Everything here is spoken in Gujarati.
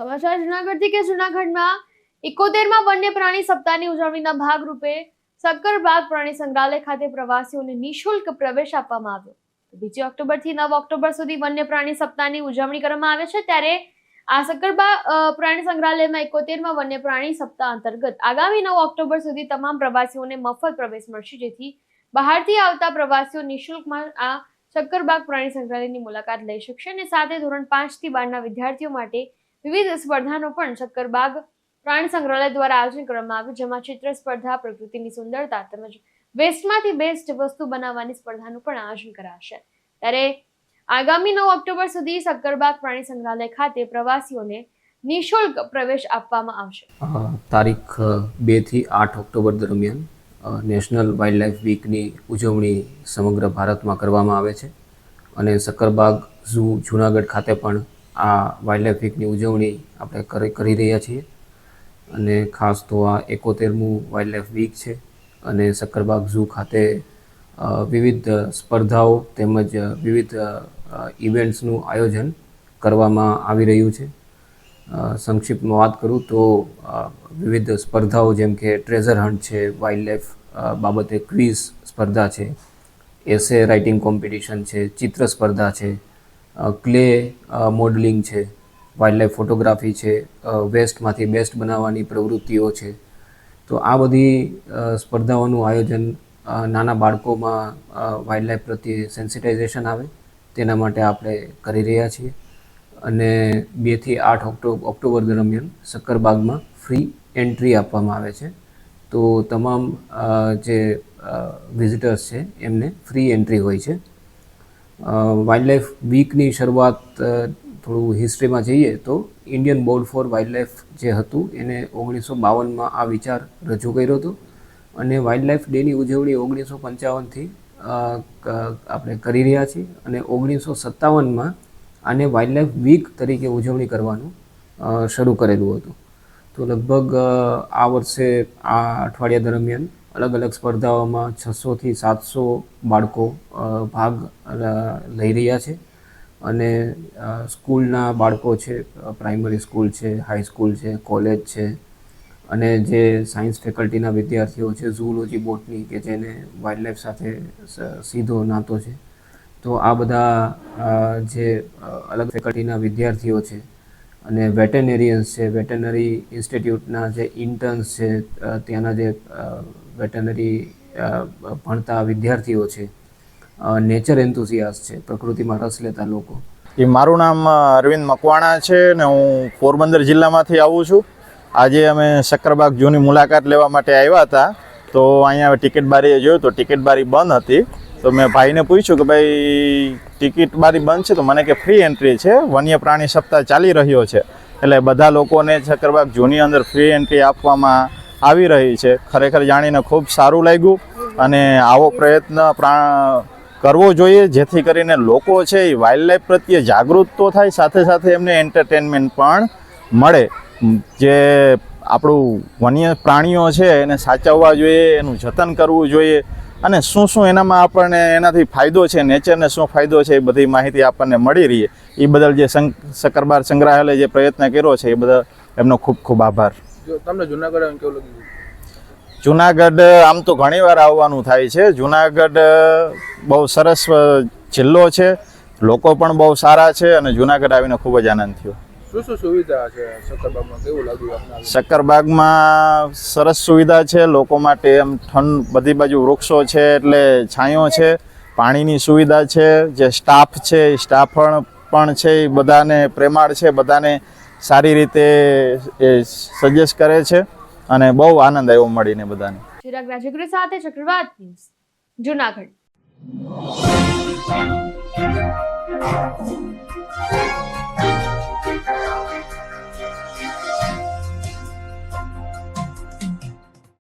સમાચાર જુનાગઢથી કે જુનાગઢમાં? ઇકોતેરમાં વન્ય પ્રાણી સપ્તાહની ઉજવણીના ભાગરૂપે સક્કરબાગ પ્રાણી સંગ્રહાલય ખાતે પ્રવાસીઓને નિઃશુલ્ક પ્રવેશ આપવામાં આવ્યો. બીજી ઓક્ટોબરથી નવ ઓક્ટોબર સુધી વન્ય પ્રાણી સપ્તાહની ઉજવણી કરવામાં આવે છે. ત્યારે આ સક્કરબાગ પ્રાણી સંગ્રહાલયમાં ઇકોતેરમાં વન્ય પ્રાણી સપ્તાહ અંતર્ગત આગામી નવ ઓક્ટોબર સુધી તમામ પ્રવાસીઓને મફત પ્રવેશ મળશે. જેથી બહારથી આવતા પ્રવાસીઓ નિઃશુલ્કમાં આ સક્કરબાગ પ્રાણી સંગ્રહાલયની મુલાકાત લઈ શકશે અને સાથે ધોરણ પાંચથી બારના વિદ્યાર્થીઓ માટે વિવિધ સ્પર્ધાનો પણ શક્કરબાગ પ્રાણી સંગ્રહાલય દ્વારા આયોજન કરવામાં આવ્યું, જેમાં ચિત્ર સ્પર્ધા, પ્રકૃતિની સુંદરતા તેમજ વેસ્ટમાંથી બેસ્ટ વસ્તુ બનાવવાની સ્પર્ધાનું પણ આયોજન કરાશે. ત્યારે આગામી નવ ઓક્ટોબર સુધી સક્કરબાગ પ્રાણી સંગ્રહાલય ખાતે પ્રવાસીઓને નિઃશુલ્ક પ્રવેશ આપવામાં આવશે. તારીખ તારીખ બેથી આઠ ઓક્ટોબર દરમિયાન નેશનલ વાઇલ્ડ લાઈફ વીકની ઉજવણી સમગ્ર ભારતમાં કરવામાં આવે છે. અને સક્કરબાગ ઝૂ જૂનાગઢ ખાતે પણ આ વાઇલ્ડલાઇફ વીકની ઉજવણી આપણે કરી રહ્યા છીએ. અને ખાસ તો આ એકોતેરમું વાઇલ્ડ લાઈફ વીક છે અને સક્કરબાગ ઝૂ ખાતે વિવિધ સ્પર્ધાઓ તેમજ વિવિધ ઇવેન્ટ્સનું આયોજન કરવામાં આવી રહ્યું છે. સંક્ષિપ્તમાં વાત કરું તો વિવિધ સ્પર્ધાઓ જેમ કે ટ્રેઝર હન્ટ છે વાઇલ્ડ લાઈફ બાબતે ક્વિઝ સ્પર્ધા છે, એસે રાઇટિંગ કોમ્પિટિશન છે, ચિત્ર સ્પર્ધા છે ક્લે મોડલિંગ છે વાઇલ્ડ લાઈફ ફોટોગ્રાફી છે વેસ્ટમાંથી બેસ્ટ બનાવવાની પ્રવૃત્તિઓ છે. તો આ બધી સ્પર્ધાઓનું આયોજન નાના બાળકોમાં વાઇલ્ડ લાઈફ પ્રત્યે સેન્સિટાઇઝેશન આવે, તેના માટે આપણે કરી રહ્યા છીએ. અને બેથી આઠ ઓક્ટોબર ઓક્ટોબર દરમિયાન સક્કરબાગમાં ફ્રી એન્ટ્રી આપવામાં આવે છે. તો તમામ જે વિઝિટર્સ છે, એમને ફ્રી એન્ટ્રી હોય છે. વાઇલ્ડ લાઈફ વીકની શરૂઆત થોડું હિસ્ટ્રીમાં જઈએ તો Indian board for wild life જે હતું, એને ઓગણીસો બાવનમાં આ વિચાર રજૂ કર્યો હતો. અને વાઇલ્ડલાઈફ ડેની ઉજવણી ઓગણીસો પંચાવનથી આપણે કરી રહ્યા છીએ. અને ઓગણીસો સત્તાવનમાં આને વાઇલ્ડ લાઈફ વીક તરીકે ઉજવણી કરવાનું શરૂ કરેલું હતું. તો લગભગ આ વર્ષે, આ અઠવાડિયા દરમિયાન અલગ અલગ સ્પર્ધાઓમાં છસોથી સાતસો બાળકો ભાગ લઈ રહ્યા છે. અને સ્કૂલના બાળકો છે પ્રાઇમરી સ્કૂલ છે હાઈસ્કૂલ છે, કોલેજ છે. અને જે સાયન્સ ફેકલ્ટીના વિદ્યાર્થીઓ છે ઝૂલોજી બોટની કે જેને વાઇલ્ડ લાઈફ સાથે સીધો નાતો છે. તો આ બધા જે અલગ ફેકલ્ટીના વિદ્યાર્થીઓ છે અને વેટેનેરિયન્સ છે, વેટેનરી ઇન્સ્ટિટ્યૂટના જે ઇન્ટર્ન્સ છે ત્યાંના જે વેટેનરી ભણતા વિદ્યાર્થીઓ છે. નેચર એન્થુસિયાસ છે, પ્રકૃતિમાં રસ લેતા લોકો. એ મારું નામ અરવિંદ મકવાણા છે ને હું પોરબંદર જિલ્લામાંથી આવું છું. આજે અમે શક્કરબાગ જૂની મુલાકાત લેવા માટે આવ્યા હતા. તો અહીંયા ટિકિટ બારીએ જોયું તો ટિકિટ બારી બંધ હતી. તો મેં ભાઈને પૂછ્યું કે ભાઈ, ટિકિટ બારી બંધ છે તો મને કે ફ્રી એન્ટ્રી છે. વન્ય પ્રાણી સપ્તાહ ચાલી રહ્યો છે. એટલે બધા લોકોને શક્કરબાગ જૂની અંદર ફ્રી એન્ટ્રી આપવામાં આવી રહી છે. ખરેખર જાણીને ખૂબ સારું લાગ્યું અને આવો પ્રયત્ન પ્રા, કરવો જોઈએ, જેથી કરીને લોકો છે એ વાઇલ્ડ લાઈફ પ્રત્યે જાગૃત તો થાય, સાથે સાથે એમને એન્ટરટેનમેન્ટ પણ મળે. જે આપણું વન્ય પ્રાણીઓ છે એને સાચવવા જોઈએ, એનું જતન કરવું જોઈએ અને શું શું એનામાં આપણને એનાથી ફાયદો છે નેચરને શું ફાયદો છે, એ બધી માહિતી આપણને મળી રહી. એ બદલ જે સં સક્કરબાર સંગ્રહાલય જે પ્રયત્ન કર્યો છે, એ બદલ એમનો ખૂબ ખૂબ આભાર. તમને જુનાગઢ કેવું લાગ્યું? જુનાગઢ આમ તો ઘણીવાર આવવાનું થાય છે. જુનાગઢ બહુ સરસ જિલ્લો છે. લોકો પણ બહુ સારા છે અને જુનાગઢ આવીને ખૂબ જ આનંદ થયો. શું શું સુવિધા છે શક્કરબાગમાં કેવું લાગ્યું શક્કરબાગમાં સરસ સુવિધા છે. લોકો માટે એમ ઠંડ બધી બાજુ વૃક્ષો છે એટલે છાંયો છે. પાણીની સુવિધા છે. જે સ્ટાફ છે સ્ટાફ પણ પણ છે એ બધાને પ્રેમાળ છે. બધાને સારી રીતે એ સજેસ્ટ કરે છે અને બહુ આનંદ આવ્યો મળીને બધાને. ચિરાગ રાજગુરુ સાથે ચક્રવાત ન્યૂઝ, જુનાગઢ.